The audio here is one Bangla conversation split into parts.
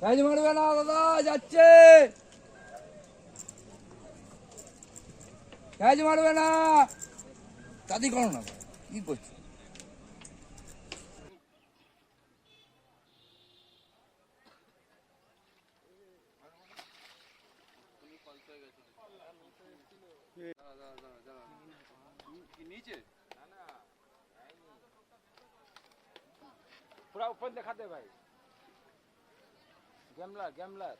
ক্যাচ মারবে না দাদা যাচ্ছে ক্যাচ মারবে না দাদি কি করছ পুরা উপর দেখাতে ভাই। গ্যামলার গ্যামলার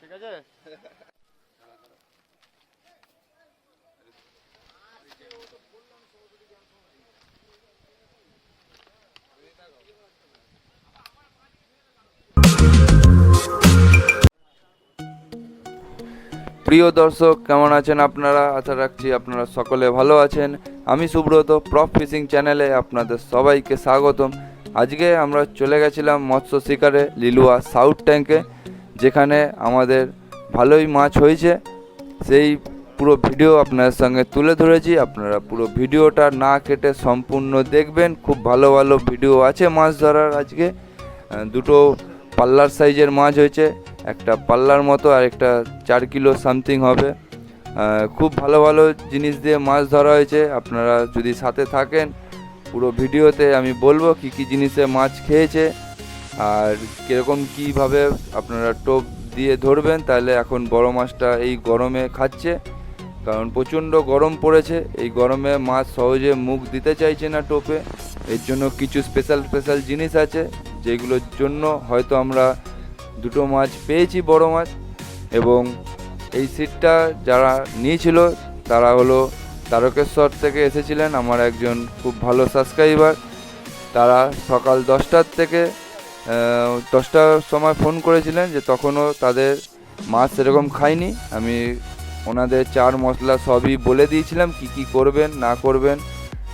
ঠিক আছে প্রিয় দর্শক, কেমন আছেন আপনারা? আশা রাখছি আপনারা সকলে ভালো আছেন। আমি সুব্রত প্রফ ফিশিং চ্যানেলে আপনাদের সবাইকে স্বাগতম। আজকে আমরা চলে গেছিলাম মৎস্য শিকারে লিলুয়া সাউথ ট্যাঙ্কে যেখানে আমাদের ভালোই মাছ হয়েছে। সেই পুরো ভিডিও আপনাদের সঙ্গে তুলে ধরেছি। আপনারা পুরো ভিডিওটা না কেটে সম্পূর্ণ দেখবেন। খুব ভালো ভালো ভিডিও আছে মাছ ধরার আজকে। দুটো পাল্লার সাইজের মাছ হয়েছে। একটা পাল্লার মতো আর একটা চার কিলো সামথিং হবে। খুব ভালো ভালো জিনিস দিয়ে মাছ ধরা হয়েছে। আপনারা যদি সাথে থাকেন, পুরো ভিডিওতে আমি বলব কি কি জিনিসে মাছ খেয়েছে আর কীরকম কীভাবে আপনারা টোপ দিয়ে ধরবেন। তাহলে এখন বড় মাছটা এই গরমে খাচ্ছে। কারণ প্রচণ্ড গরম পড়েছে। এই গরমে মাছ সহজে মুখ দিতে চাইছে না টোপে। এর জন্য কিছু স্পেশাল স্পেশাল জিনিস আছে, যেগুলোর জন্য হয়তো আমরা দুটো মাছ পেয়েছি, বড় মাছ। এবং এই সিটটা যারা নিয়েছিল, তারা হলো তারকেশ্বর থেকে এসেছিলেন আমার একজন খুব ভালো সাবস্ক্রাইবার। তারা সকাল দশটার থেকে দশটার সময় ফোন করেছিলেন যে তখনও তাদের মাছ সেরকম খায়নি আমি ওনাদের চার মশলা সবই বলে দিয়েছিলাম, কি কি করবেন, না করবেন।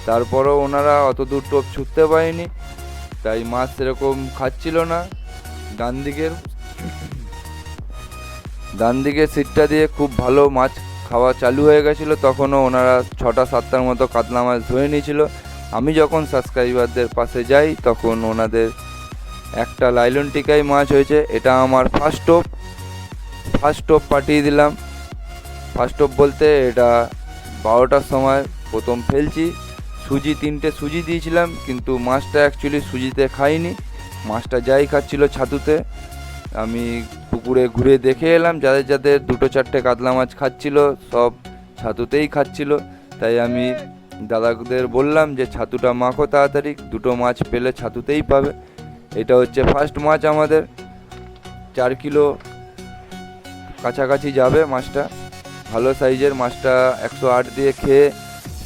তারপরও ওনারা অত দূর টোপ ছুটতে পারেনি, তাই মাছ সেরকম খাচ্ছিল না। ডান দিকের ডান দিকের সিটটা দিয়ে খুব ভালো মাছ খাওয়া চালু হয়ে গেছিল, তখনও ওনারা ছটা সাতটার মতো কাতলা মাছ ধরে নিয়েছিল। আমি যখন সাবস্ক্রাইবারদের পাশে যাই, তখন ওনাদের একটা লাইলন টিকাই মাছ হয়েছে, এটা আমার ফার্স্ট টোপ ফার্স্ট টোপ পাঠিয়ে দিলাম। ফার্স্ট টোপ বলতে এটা বারোটার সময় প্রথম ফেলছি। সুজি তিনটে সুজি দিয়েছিলাম, কিন্তু মাছটা অ্যাকচুয়ালি সুজিতে খাইনি। মাছটা যাই খাচ্ছিল ছাতুতে। আমি পুকুরে ঘুরে দেখে এলাম, যাদের যাদের দুটো চারটে কাতলা মাছ খাচ্ছিল, সব ছাতুতেই খাচ্ছিল। তাই আমি দাদাদের বললাম যে, ছাতুটা মাখো তাড়াতাড়ি, দুটো মাছ পেলে ছাতুতেই পাবে। এটা হচ্ছে ফার্স্ট মাছ আমাদের। চার কিলো কাছাকাছি যাবে মাছটা। ভালো সাইজের মাছটা একশো আট দিয়ে খেয়ে,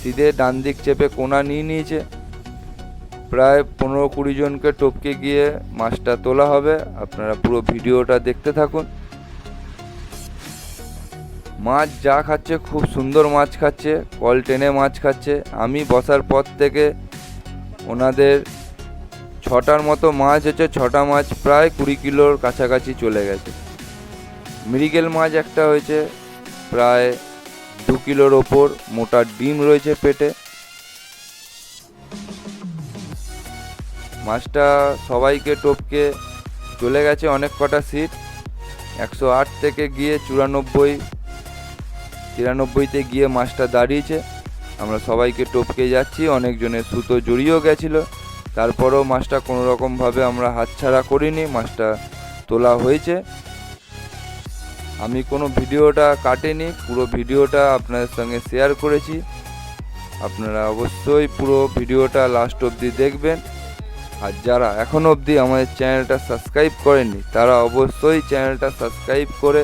সিধে ডান দিক চেপে কোনা নিয়ে নিয়েছে। প্রায় পনেরো কুড়ি জনকে টপকে গিয়ে মাছটা তোলা হবে। আপনারা পুরো ভিডিওটা দেখতে থাকুন। মাছ যা খাচ্ছে, খুব সুন্দর মাছ খাচ্ছে, কল টেনে মাছ খাচ্ছে। আমি বসার পর থেকে ওনাদের ছটার মতো মাছ হচ্ছে ছটা মাছ প্রায় কুড়ি কিলোর কাছাকাছি চলে গেছে। মৃগেল মাছ একটা হয়েছে, প্রায় দু কিলোর ওপর, মোটা ডিম রয়েছে পেটে। মাছটা সবাইকে টপকে চলে গেছে অনেক কটা সিট। একশো আট থেকে গিয়ে চুরানব্বই, তিরানব্বইতে গিয়ে মাছটা দাঁড়িয়েছে। আমরা সবাইকে টপকে যাচ্ছি, অনেকজনের সুতো জড়িয়েও গেছিল। তারপরেও মাছটা কোনো রকমভাবে আমরা হাতছাড়া করিনি, মাছটা তোলা হয়েছে। আমি কোনো ভিডিওটা কাটেনি, পুরো ভিডিওটা আপনাদের সঙ্গে শেয়ার করেছি। আপনারা অবশ্যই পুরো ভিডিওটা লাস্ট অবধি দেখবেন। আর যারা এখনও অবধি আমাদের চ্যানেলটা সাবস্ক্রাইব করেননি, তারা অবশ্যই চ্যানেলটা সাবস্ক্রাইব করে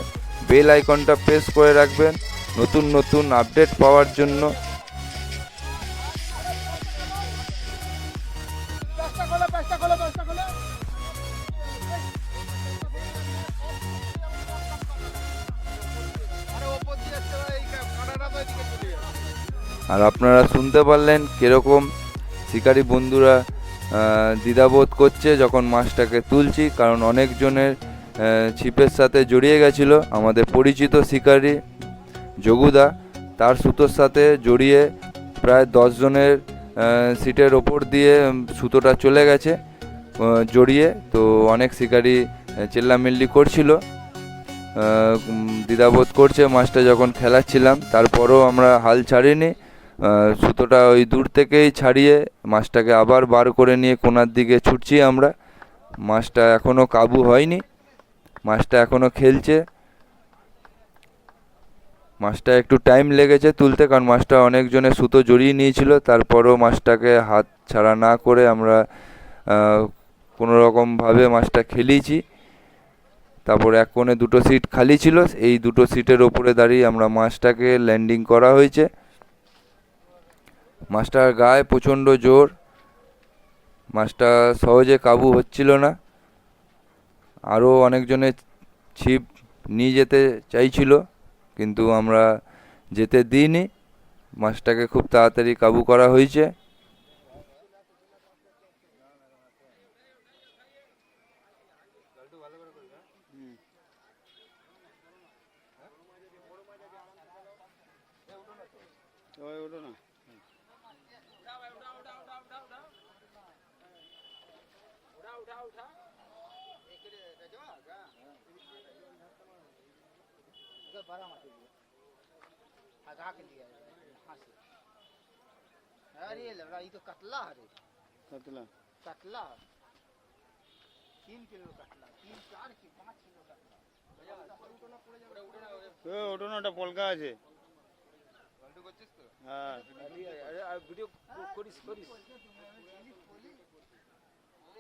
বেল আইকনটা প্রেস করে রাখবেন নতুন নতুন আপডেট পাওয়ার জন্য। আরে আপনারা শুনতে পারলেন কীরকম শিকারী বন্ধুরা দ্বিধাবোধ করছে যখন মাছটাকে তুলছি, কারণ অনেকজনের ছিপের সাথে জড়িয়ে গেছিল। আমাদের পরিচিত শিকারী যোগুদা, তার সুতোর সাথে জড়িয়ে প্রায় দশ জনের সিটের ওপর দিয়ে সুতোটা চলে গেছে জড়িয়ে। তো অনেক শিকারি চেল্লামিল্লি করছিল। দ্বিধাবোধ করছে মাছটা যখন খেলাচ্ছিলাম। তারপরও আমরা হাল ছাড়িনি। সুতোটা ওই দূর থেকেই ছাড়িয়ে মাছটাকে আবার বার করে নিয়ে কোনার দিকে ছুটছি আমরা। মাছটা এখনও কাবু হয়নি, মাছটা এখনও খেলছে। মাছটা একটু টাইম লেগেছে তুলতে কারণ মাছটা অনেকজনে সুতো জড়িয়ে নিয়েছিল, তারপরও মাছটাকে হাত ছাড়া না করে আমরা কোনো রকমভাবে মাছটা খেলিয়েছি তারপর এক কোণে দুটো সিট খালি ছিল, এই দুটো সিটের ওপরে দাঁড়িয়ে আমরা মাছটাকে ল্যান্ডিং করা হয়েছে। মাছটার গায়ে প্রচণ্ড জোর। মাছটা সহজে কাবু হচ্ছিল না। আরও অনেকজনে ছিপ নিয়ে যেতে চাইছিল, কিন্তু আমরা যেতে দিইনি। মাছটাকে খুব তাড়াতাড়ি কাবু করা হয়েছে। ওই ওঠো না अरे लड़ा ये तो कतला है रे কাতলা कतला तीन किलो कतला तीन चार की पाँच किलो कतला ও ওঠো না ওটা পলকা আছে হ্যাঁ ভিডিও করিস করিস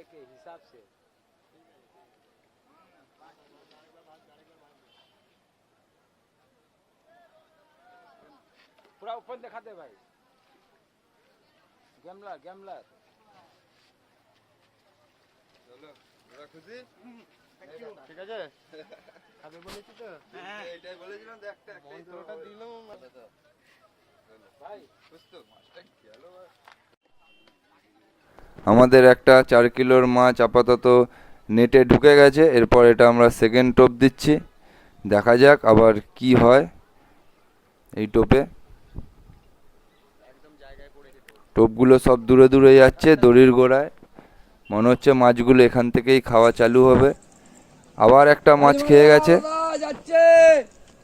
দেখে হিসাব से पूरा ओपन दिखा दे भाई गैमलर गैमलर ঠিক আছে भाई আমাদের একটা চার কিলোর মাছ আপাতত নেটে ঢুকে গেছে, এরপর এটা আমরা সেকেন্ড টোপ দিচ্ছি। দেখা যাক আবার কি হয় এই টোপে। টোপগুলো সব দূরে দূরে যাচ্ছে দড়ির গোড়ায়। মনে হচ্ছে মাছগুলো এখান থেকেই খাওয়া চালু হবে। আবার একটা মাছ খেয়ে গেছে।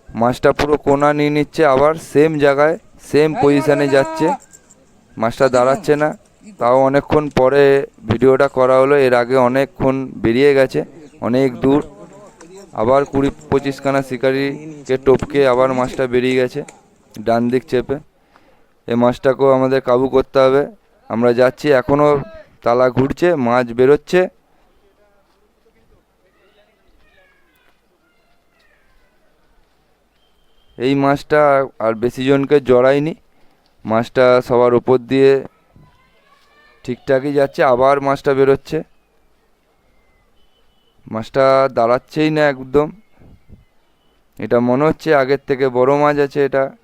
মাছটা পুরো কোনা নিয়ে নিচ্ছে, আবার সেম জায়গায় সেম পজিশনে যাচ্ছে। মাছটা দাঁড়াচ্ছে না। তাও অনেকক্ষণ পরে ভিডিওটা করা হলো। এর আগে অনেকক্ষণ বেরিয়ে গেছে, অনেক দূর। আবার কুড়ি পঁচিশখানা শিকারিকে টপকে আবার মাছটা বেরিয়ে গেছে, ডান দিক চেপে। এই মাছটাকেও আমাদের কাবু করতে হবে। আমরা যাচ্ছি এখনও তালা ঘুরছে, মাছ বেরোচ্ছে। এই মাছটা আর বেশি জনকে জড়ায়নি। মাছটা সবার উপর দিয়ে ঠিকঠাকই যাচ্ছে, আবার মাছটা বেরোচ্ছে। মাছটা দাঁড়াচ্ছেই না একদম। এটা মনে হচ্ছে আগের থেকে বড় মাছ আছে এটা।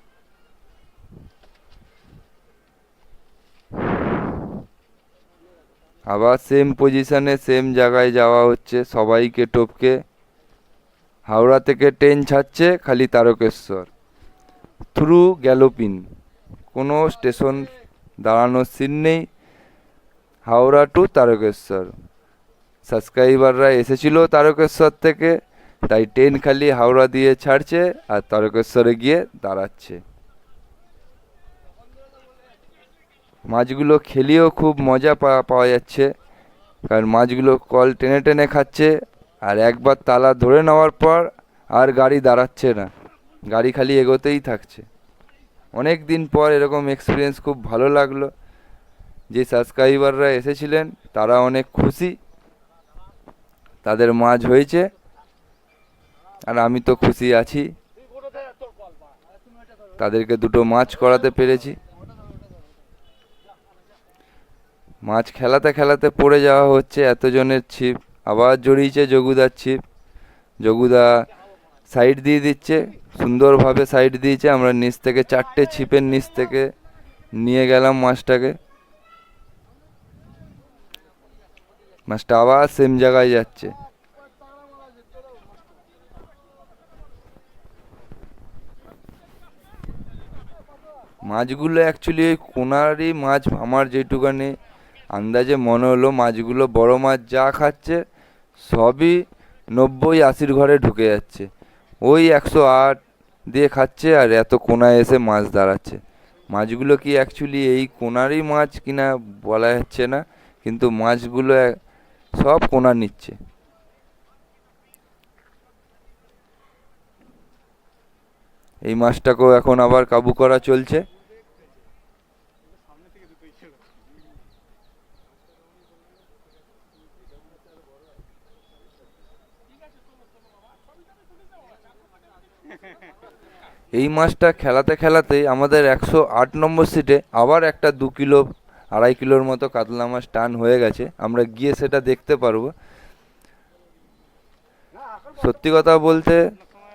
আবার সেম পজিশনে সেম জায়গায় যাওয়া হচ্ছে, সবাইকে টপকে। হাওড়া থেকে ট্রেন ছাড়ছে খালি তারকেশ্বর। থ্রু গ্যালোপিন কোনো স্টেশন দাঁড়ানোর সিন নেই। হাওড়া টু তারকেশ্বর। সাবস্ক্রাইবাররা এসেছিল তারকেশ্বর থেকে, তাই ট্রেন খালি হাওড়া দিয়ে ছাড়ছে আর তারকেশ্বরে গিয়ে দাঁড়াচ্ছে। মাছগুলো খেলিয়েও খুব মজা পাওয়া যাচ্ছে, কারণ মাছগুলো কল টেনে টেনে খাচ্ছে আর একবার তালা ধরে নেওয়ার পর আর গাড়ি দাঁড়াচ্ছে না, গাড়ি খালি এগোতেই থাকছে। অনেক দিন পর এরকম এক্সপিরিয়েন্স খুব ভালো লাগল। যে সাবস্ক্রাইবাররা এসেছিলেন, তারা অনেক খুশি। তাদের মাছ হয়েছে। আর আমি তো খুশি আছি। তাদেরকে দুটো মাছ করাতে পেরেছি। মাছ খেলাতে খেলাতে পড়ে যাওয়া হচ্ছে এতজনের ছিপ। আবার জড়িয়েছে জগুদার ছিপ। জগুদা সাইড দিয়ে দিচ্ছে। সুন্দরভাবে সাইড দিয়েছে। আমরা নিচ থেকে চারটে ছিপের নিচ থেকে নিয়ে গেলাম মাছটাকে। মাছটা আবার সেম জায়গায় যাচ্ছে। মাছগুলো অ্যাকচুয়ালি ওই কোনারই মাছ, আমার যেটুকানি আন্দাজে মনে হলো, মাছগুলো বড় মাছ যা খাচ্ছে, সবই নব্বই আশির ঘরে ঢুকে যাচ্ছে। ওই একশো আট দিয়ে খাচ্ছে আর এত কোনায় এসে মাছ দাঁড়াচ্ছে। মাছগুলো কি অ্যাকচুয়ালি এই কোনারই মাছ কিনা বলা যাচ্ছে না, কিন্তু মাছগুলো সব কোনা নিচ্ছে। এই মাছটাকেও এখন আবার কাবু করা চলছে। এই মাছটা খেলাতে খেলাতেই আমাদের একশো আট নম্বর সিটে আবার একটা দু কিলো আড়াই কিলোর মতো কাতলা মাছ টান হয়ে গেছে, আমরা গিয়ে সেটা দেখতে পারব। সত্যি কথা বলতে,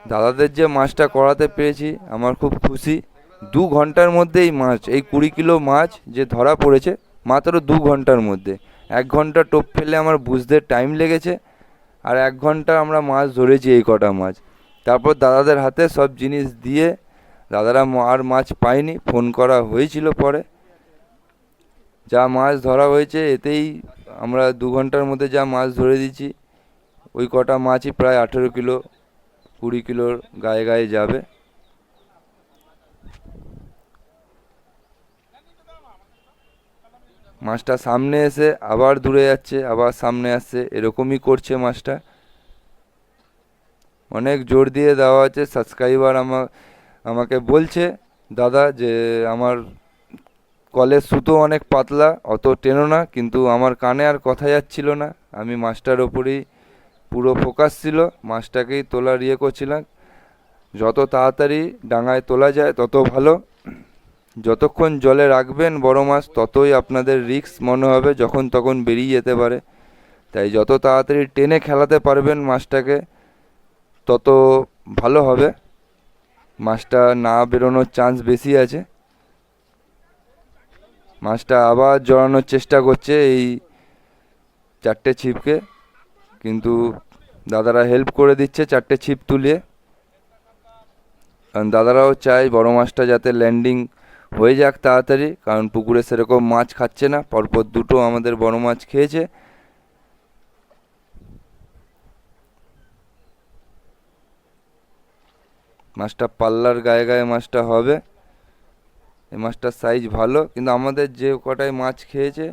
দাদাদের যে মাছটা করাতে পেরেছি, আমার খুব খুশি। দু ঘণ্টার মধ্যে এই মাছ, এই কুড়ি কিলো মাছ যে ধরা পড়েছে, মাত্র দু ঘণ্টার মধ্যে। এক ঘণ্টা টোপ ফেলে আমার বুঝতে টাইম লেগেছে, আর এক ঘণ্টা আমরা মাছ ধরেছি এই কটা মাছ। তারপর দাদাদের হাতে সব জিনিস দিয়ে, দাদারা আর মাছ পায়নি, ফোন করা হয়েছিল পরে। যা মাছ ধরা হয়েছে, এতেই আমরা দু ঘণ্টার মধ্যে যা মাছ ধরে দিয়েছি, ওই কটা মাছই প্রায় আঠেরো কিলো, কুড়ি কিলোর গায়ে গায়ে যাবে। মাছটা সামনে এসে আবার দূরে যাচ্ছে, আবার সামনে আসছে, এরকমই করছে মাছটা। অনেক জোর দিয়ে দেওয়া আছে, সাবস্ক্রাইবার আমা, আমাকে বলছে, দাদা যে আমার কলের সুতো অনেক পাতলা, অত টেনো না, কিন্তু আমার কানে আর কথা যাচ্ছিল না। আমি মাছটার ওপরেই পুরো ফোকাস ছিল মাছটাকেই তোলার ইয়ে করছিলাম। যত তাড়াতাড়ি ডাঙায় তোলা যায়, তত ভালো। যতক্ষণ জলে রাখবেন বড় মাছ, ততই আপনাদের রিস্ক মনে হবে যখন তখন বেরিয়ে যেতে পারে। তাই যত তাড়াতাড়ি টেনে খেলাতে পারবেন মাছটাকে তত ভালো হবে। মাছটা না বেরোনোর চান্স বেশি আছে। মাছটা আবার জড়ানোর চেষ্টা করছে এই চারটে ছিপকে। কিন্তু দাদারা হেল্প করে দিচ্ছে চারটে ছিপ তুলে। কারণ দাদারাও চায় বড় মাছটা যাতে ল্যান্ডিং হয়ে যাক তাড়াতাড়ি, কারণ পুকুরে সেরকম মাছ খাচ্ছে না। পরপর দুটো আমাদের বড় মাছ খেয়েছে। মাছটা পাল্লার গায়ে গায়ে মাছটা হবে। এই মাছটার সাইজ ভালো, কিন্তু আমাদের যে কটায় মাছ খেয়েছে,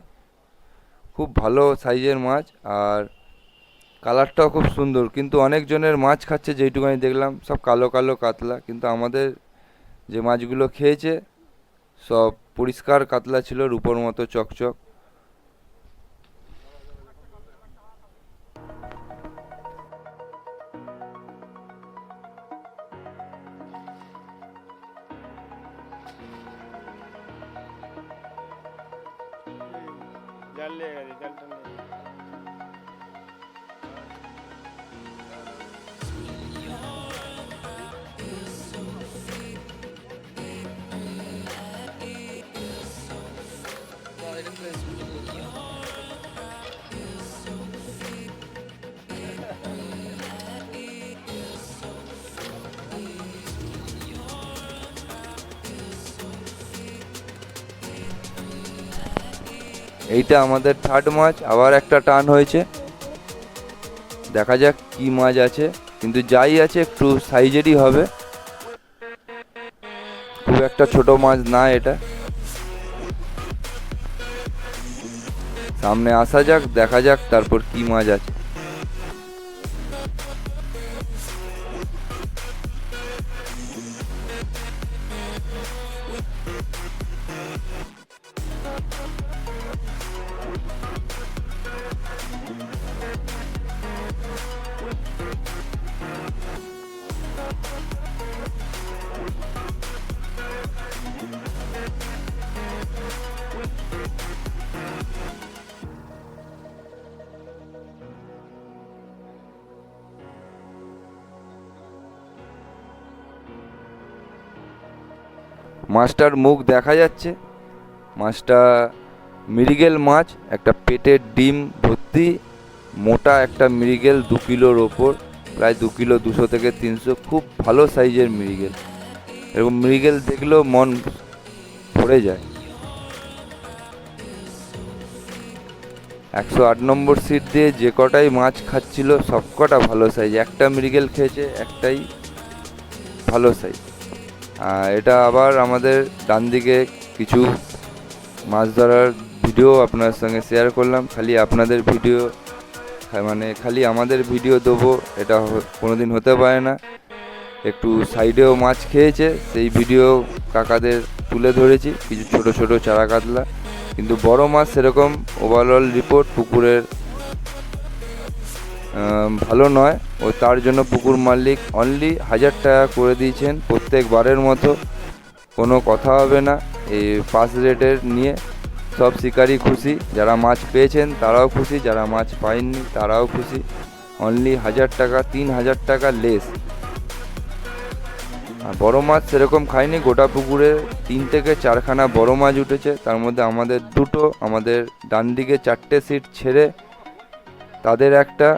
খুব ভালো সাইজের মাছ আর কালারটাও খুব সুন্দর। কিন্তু অনেকজনের মাছ খাচ্ছে যেইটুকুনি দেখলাম, সব কালো কালো কাতলা। কিন্তু আমাদের যে মাছগুলো খেয়েছে, সব পরিষ্কার কাতলা ছিল, রূপোর মতো চকচক। জাল লেগে গেছে এইটা আমাদের থার্ড মাছ, আবার একটা টান হয়েছে। দেখা যাক কি মাছ আছে, কিন্তু যাই আছে একটু সাইজেরই হবে। খুব একটা ছোট মাছ না এটা। সামনে আসা যাক, দেখা যাক তারপর কি মাছ আছে। মাছটার মুখ দেখা যাচ্ছে। মাছটা মৃগেল মাছ, একটা পেটের ডিম ভর্তি, মোটা একটা মৃগেল দু কিলোর ওপর, প্রায় দু কিলো দুশো থেকে তিনশো, খুব ভালো সাইজের মৃগেল। এরকম মৃগেল দেখলেও মন ভরে যায়। একশো আট নম্বর সিট দিয়ে যে কটাই মাছ খাচ্ছিল সব কটা ভালো সাইজ। একটা মৃগেল খেয়েছে, একটাই ভালো সাইজ। এটা আবার আমাদের ডান দিকে কিছু মাছ ধরার ভিডিও আপনার সঙ্গে শেয়ার করলাম। খালি আপনাদের ভিডিও মানে খালি আমাদের ভিডিও দেবো, এটা হ- কোনোদিন হতে পারে না। একটু সাইডেও মাছ খেয়েছে, সেই ভিডিও কাকাদের তুলে ধরেছি, কিছু ছোট ছোট চারা কাতলা। কিন্তু বড় মাছ সেরকম ওভারঅল রিপোর্ট পুকুরের ভালো নয়। ও তার জন্য পুকুর মালিক অনলি হাজার টাকা করে দিয়েছেন প্রত্যেকবারের মতো। কোনো কথা হবে না। এই পাস রেটের নিয়ে সব শিকারই খুশি। যারা মাছ পেয়েছেন তারাও খুশি, যারা মাছ পায়নি তারাও খুশি। অনলি হাজার টাকা, তিন হাজার টাকা লেস আর বড় মাছ সেরকম খাইনি। গোটা পুকুরে তিন থেকে চারখানা বড় মাছ উঠেছে। তার মধ্যে আমাদের দুটো, আমাদের ডান দিকে চারটে সিট ছেড়ে তাদের একটা।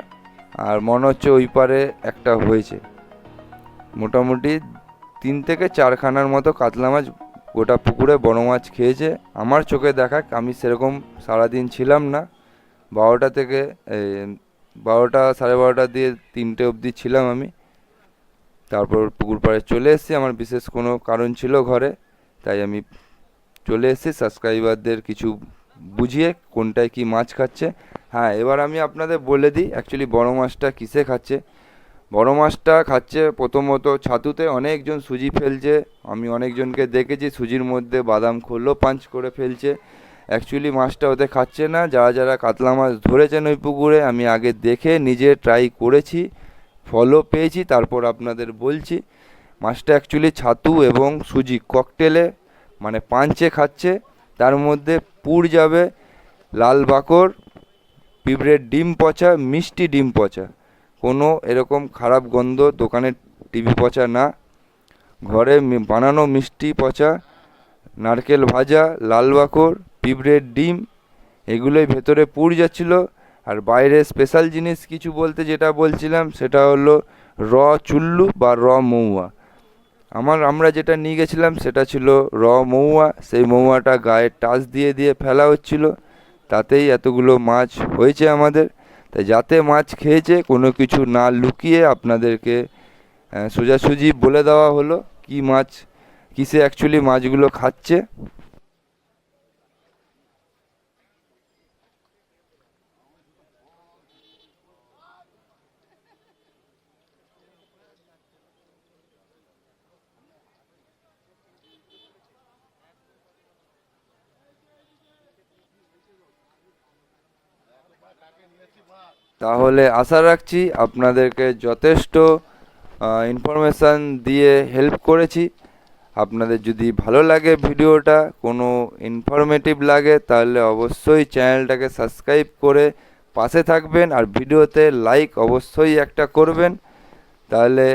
আর মনে হচ্ছে ওই পারে একটা হয়েছে। মোটামুটি তিন থেকে চারখানার মতো কাতলা মাছ গোটা পুকুরে বড় মাছ খেয়েছে। আমার চোখে দেখা আমি সেরকম সারাদিন ছিলাম না। বারোটা থেকে বারোটা, সাড়ে বারোটা দিয়ে তিনটে অবধি ছিলাম আমি। তারপর পুকুর পাড়ে চলে এসেছি। আমার বিশেষ কোনো কারণ ছিল ঘরে, তাই আমি চলে এসেছি। সাবস্ক্রাইবারদের কিছু বুঝিয়ে কোনটায় কি মাছ খাচ্ছে। হ্যাঁ এবার আমি আপনাদের বলে দিই অ্যাকচুয়ালি বড় মাছটা কিসে খাচ্ছে। বড় মাছটা খাচ্ছে প্রথমত ছাতুতে, অনেকজন সুজি ফেলছে। আমি অনেকজনকে দেখেছি, সুজির মধ্যে বাদাম খোলও পাঞ্চ করে ফেলছে। অ্যাকচুয়ালি মাছটা ওতে খাচ্ছে না, যারা যারা কাতলা মাছ ধরেছেন ওই পুকুরে, আমি আগে দেখে নিজে ট্রাই করেছি, ফলও পেয়েছি, তারপর আপনাদের বলছি। মাছটা অ্যাকচুয়ালি ছাতু এবং সুজি ককটেলে মানে পাঞ্চে খাচ্ছে। তার মধ্যে পুর যাবে, লাল বাকর পিঁপড়ের ডিম পচা, মিষ্টি ডিম পচা। কোনো এরকম খারাপ গন্ধ দোকানের টিভি পচা না। ঘরে বানানো মিষ্টি পচা, নারকেল ভাজা, লাল বাকর পিঁপড়ের ডিম, এগুলোই ভেতরে পুর যাচ্ছিল। আর বাইরে স্পেশাল জিনিস কিছু বলতে যেটা বলছিলাম সেটা হলো র চুল্লু বা র মৌয়া। আমার আমরা যেটা নিয়ে গেছিলাম সেটা ছিল র মৌয়া। সেই মৌয়াটা গায়ে টাচ দিয়ে দিয়ে ফেলা হচ্ছিল। তাতেই এতগুলো মাছ হয়েছে আমাদের। তাই যাতে মাছ খেয়েছে, কোনো কিছু না লুকিয়ে আপনাদেরকে সোজাসুজি বলে দেওয়া হলো কি মাছ, কিসে অ্যাকচুয়ালি মাছগুলো খাচ্ছে। তাহলে আশা রাখছি আপনাদেরকে যথেষ্ট ইনফরমেশান দিয়ে হেল্প করেছি। আপনাদের যদি ভালো লাগে ভিডিওটা, কোনো ইনফরমেটিভ লাগে, তাহলে অবশ্যই চ্যানেলটাকে সাবস্ক্রাইব করে পাশে থাকবেন আর ভিডিওতে লাইক অবশ্যই একটা করবেন। তাহলে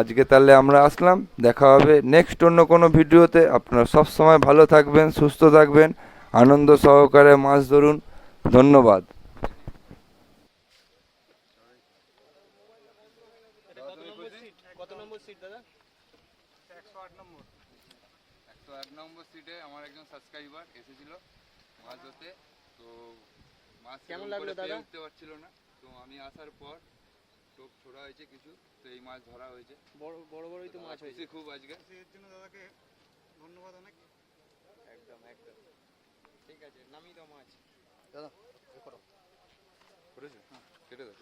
আজকে তাহলে আমরা আসলাম। দেখা হবে নেক্সট অন্য কোনো ভিডিওতে। আপনারা সব সময় ভালো থাকবেন, সুস্থ থাকবেন। আনন্দ সহকারে মাছ ধরুন। ধন্যবাদ। একশো আট নম্বর। সিটে আমার একজন সাবস্ক্রাইবার এসেছিল মাছ ধরতে তো মাছ কেমন লাগল দাদা? উঠতে পারছিল না। তো আমি আসার পর টোপ ছোড়া হয়েছে কিছু তো এই মাছ ধরা হয়েছে। বড় বড় বড়ই তো মাছ হয়েছে। খুব আজকে। এর জন্য দাদাকে ধন্যবাদ অনেক। একদম একদম। ঠিক আছে নামি দাও মাছ। দাদা করো। করেছ? হ্যাঁ কেটে দাও।